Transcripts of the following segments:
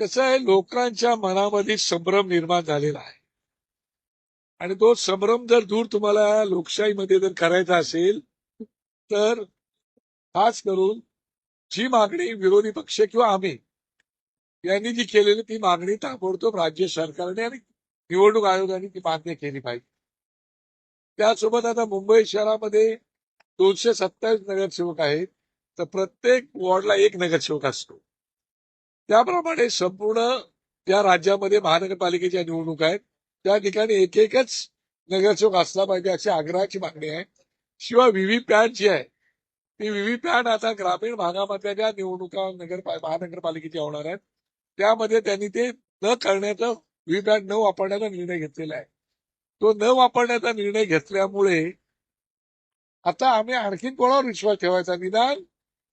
कसं आहे लोकांच्या मनामध्ये संभ्रम निर्माण झालेला आहे. आणि तो संभ्रम जर दूर तुम्हाला लोकशाहीमध्ये जर करायचा असेल तर खास करून जी मागणी विरोधी पक्ष किंवा आम्ही यांनी जी केलेली ती मागणी ताबडतोब राज्य सरकारने आणि निवडणूक आयोगाने ती मान्य केली पाहिजे. त्यासोबत आता मुंबई शहरामध्ये दोनशे सत्तावीस नगरसेवक आहेत. तर प्रत्येक वॉर्डला एक नगरसेवक असतो. त्याप्रमाणे संपूर्ण त्या राज्यामध्ये महानगरपालिकेच्या निवडणूक आहेत. त्या ठिकाणी एक एकच नगरसेवक असला पाहिजे अशी आग्रहाची मागणी आहे. शिवाय व्हीव्हीपॅट जी आहे ती व्हीव्हीपॅट आता ग्रामीण भागामधल्या ज्या निवडणुका नगर महानगरपालिकेच्या होणार आहेत त्यामध्ये त्यांनी ते न करण्याचा व्हीव्हीपॅट न वापरण्याचा निर्णय घेतलेला आहे. तो न वापरण्याचा निर्णय घेतल्यामुळे आता आम्ही आणखीन कोणावर विश्वास ठेवायचा? निदान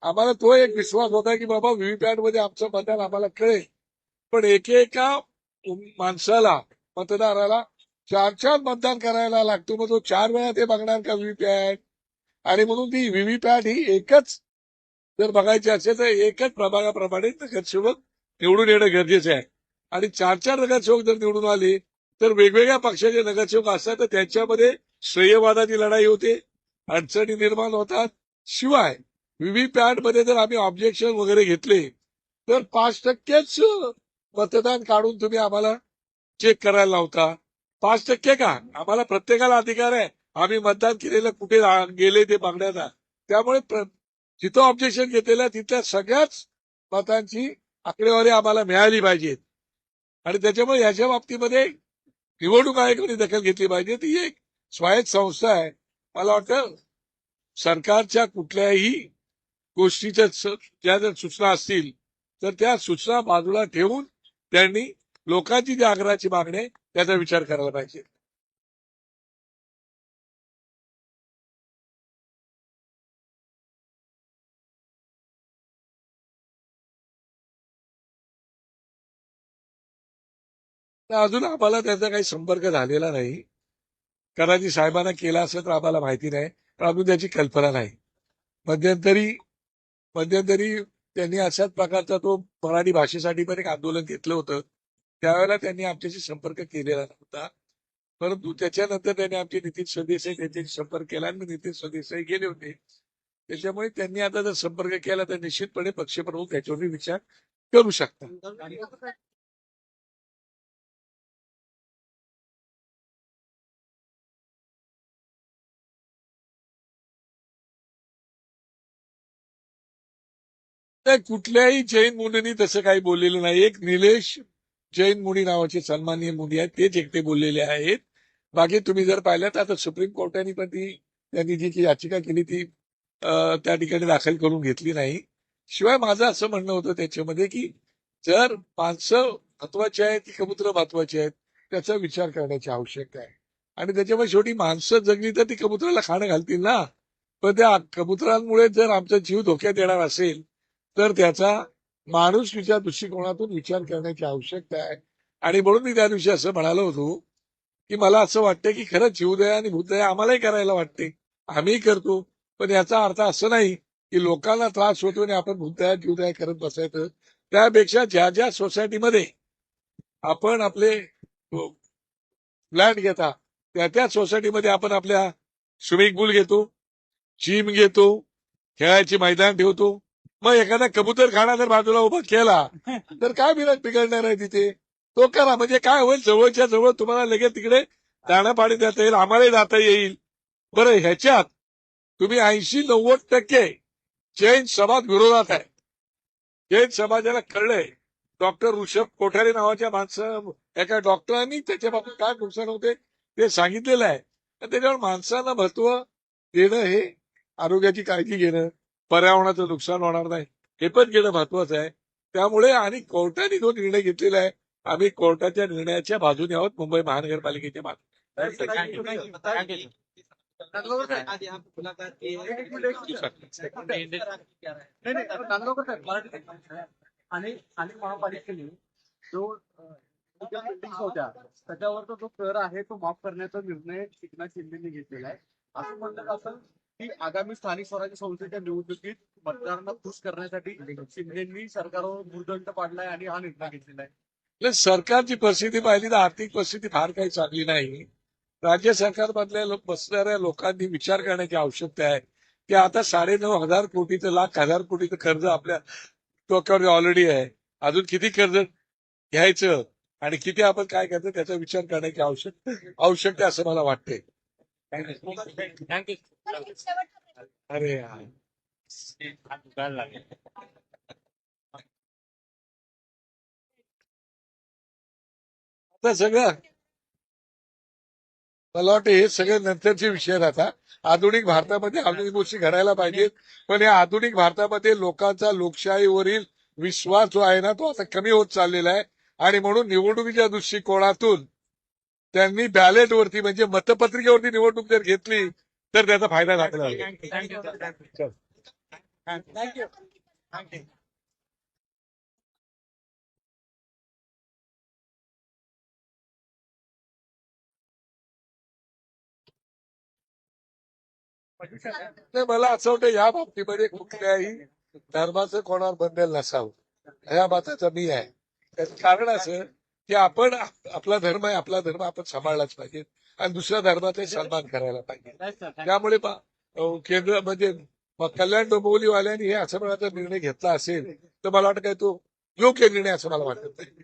आम्हाला तो एक विश्वास होता की बाबा व्हीव्हीपॅटमध्ये आमचं मतदान आम्हाला कळेल. पण एकेका माणसाला मतदाराला चार चार मतदान करायला लागतो. मग तो चार वेळा ते बघणार का व्हीव्हीपॅट? आणि म्हणून ती व्हीव्हीपॅट ही एकच जर बघायची असेल तर एकच प्रभागाप्रमाणे नगरसेवक निवडून येणं गरजेचं आहे. आणि चार चार नगरसेवक जर निवडून आले तर वेगवेगळ्या पक्षाचे नगरसेवक असतात तर त्यांच्यामध्ये श्रेयवादाची लढाई होते अडचणी निर्माण होतात. शिवाय व्हीव्हीपॅटमध्ये जर आम्ही ऑब्जेक्शन वगैरे घेतले तर पाच टक्केच मतदान काढून तुम्ही आम्हाला चेक करायला लावता. पाच टक्के का? आम्हाला प्रत्येकाला अधिकार आहे. आम्ही मतदान केलेलं कुठे गेले ते बघण्याचा त्यामुळे जिथं ऑब्जेक्शन घेतलेलं तिथल्या सगळ्याच मतांची आकडेवारी आम्हाला मिळाली पाहिजे. आणि त्याच्यामुळे याच्या बाबतीमध्ये निवडणूक आयोगाने दखल घेतली पाहिजे. ती एक स्वायत्त संस्था आहे. मला वाटतं सरकारच्या कुठल्याही गोष्टीच्या ज्या जर सूचना असतील तर त्या सूचना बाजूला ठेवून त्यांनी लोकांची जी आग्रहाची मागणी आहे त्याचा विचार करायला पाहिजे. तर अजून आम्हाला त्याचा काही संपर्क झालेला नाही. कदाचित साहेबांना केला असेल तर आम्हाला माहिती नाही. पण अजून त्याची कल्पना नाही. मध्यंतरी मध्यंतरी त्यांनी अशाच प्रकारचा तो मराठी भाषेसाठी पण एक आंदोलन घेतलं होतं. त्यावेळेला त्यांनी आमच्याशी संपर्क केलेला नव्हता. परंतु त्याच्यानंतर त्यांनी आमचे नितीन स्वदेसाई त्यांच्याशी संपर्क केला आणि नितीन स्वदेसाई गेले होते. त्याच्यामुळे त्यांनी आता जर संपर्क केला तर निश्चितपणे पक्षप्रमुख त्याच्यावर विचार करू शकतात. कुठल्याही जैन मुनींनी तसं काही बोललेलं नाही. एक निलेश जैन मुनी नावाचे सन्माननीय मुनी आहेत. तेच एकटे बोललेले आहेत. बाकी तुम्ही जर पाहिलं तर आता सुप्रीम कोर्टाने पण ती त्यांनी जी की याचिका केली ती त्या ठिकाणी दाखल करून घेतली नाही. शिवाय माझं असं म्हणणं होतं त्याच्यामध्ये की जर माणसं महत्वाची आहेत की कबुतर महत्वाची आहेत त्याचा विचार करण्याची आवश्यकता आहे. आणि त्याच्यामुळे शेवटी माणसं जगली तर ती कबुतराला खाणं घालतील ना. पण त्या कबुतरांमुळे जर आमचा जीव धोक्यात येणार असेल तर त्याचा माणुसकीच्या दृष्टिकोनातून विचार करण्याची आवश्यकता आहे. आणि म्हणून मी त्या दिवशी असं म्हणालो होतो की मला असं वाटतं की खरंच जीवदया आणि भूतदया आम्हालाही करायला वाटते. आम्ही करतो पण याचा अर्थ असं नाही की लोकांना त्रास होतो आणि आपण भूतदया जीवदया करत बसायचं. त्यापेक्षा ज्या ज्या सोसायटीमध्ये आपण आपले फ्लॅट घेता त्या त्या सोसायटीमध्ये आपण आपल्या स्विमिंग पूल घेतो जिम घेतो खेळायचे मैदान ठेवतो मग एखादा कबूतर खाना जर बाजूला उभा केला तर काय बिराट बिघडणार आहे तिथे? तो करा. म्हणजे काय होईल? जवळच्या जवळ तुम्हाला लगेच तिकडे दाणं पाणी देता येईल आम्हालाही जाता येईल. बरं ह्याच्यात तुम्ही ऐंशी नव्वद टक्के जैन समाज विरोधात आहे. जैन समाजाला कळलंय. डॉक्टर ऋषभ कोठारे नावाच्या माणसं एका डॉक्टरांनी त्याच्याबाबत काय नुकसान होते ते सांगितलेलं आहे. त्याच्यावर माणसांना महत्त्व देणं हे आरोग्याची काळजी घेणं पर्यावरणाचं नुकसान होणार नाही. हे पण घेणं महत्वाचं आहे. त्यामुळे आणि कोर्टाने जो निर्णय घेतलेला आहे आम्ही कोर्टाच्या निर्णयाच्या बाजूने आहोत मुंबई महानगरपालिकेच्या बाजूने. आणि आणि महापालिकेने जो अं, होत्या त्याच्यावरचा जो कर आहे तो माफ करण्याचा निर्णय एकनाथ शिंदेने घेतलेला आहे. असं म्हणलं जातं की आगामी स्थानिक स्वराज्य संस्थेच्या निवडणुकीत मतदारांना खुश करण्यासाठी शिंदेनी सरकारवर भूर्दंड पाडलाय आणि हा निर्णय घेतलेला आहे. सरकारची परिस्थिती पाहिली तर आर्थिक परिस्थिती फार काही चांगली नाही. राज्य सरकारमधल्या लो- बसणाऱ्या लोकांनी विचार करण्याची आवश्यकता आहे. की आता साडेनऊ हजार कोटीचं लाख हजार कोटीचं कर्ज आपल्या डोक्यावर ऑलरेडी आहे. अजून किती कर्ज घ्यायचं आणि किती आपण काय करायचं त्याचा विचार करण्याची आवश्यक आवश्यकता असं मला वाटते अरे आता सगळं मला वाटतं हे सगळे नंतरचे विषय राहतात. आधुनिक भारतामध्ये आधुनिक गोष्टी घडायला पाहिजेत. पण या आधुनिक भारतामध्ये लोकांचा लोकशाहीवरील विश्वास जो आहे ना तो आता कमी होत चाललेला आहे. आणि म्हणून निवडणुकीच्या दृष्टिकोनातून त्यांनी बॅलेटवरती म्हणजे मतपत्रिकेवरती निवडणूक जर घेतली तर त्याचा फायदा झाला नाही मला असं वाटतं या बाबतीमध्ये कुठल्याही धर्माचं कोणावर बंधन नसावं. या मताचं मी आहे. त्याचं कारण असं की आपण आप- आपला धर्म आहे आपला धर्म आपण सांभाळलाच पाहिजे आणि दुसऱ्या धर्माचा सन्मान करायला पाहिजे. त्यामुळे केंद्र म्हणजे कल्याण डोंबिवलीवाल्यांनी हे असं प्रकारचा निर्णय घेतला असेल तर मला वाटतं काय तो योग्य निर्णय असं मला वाटत नाही.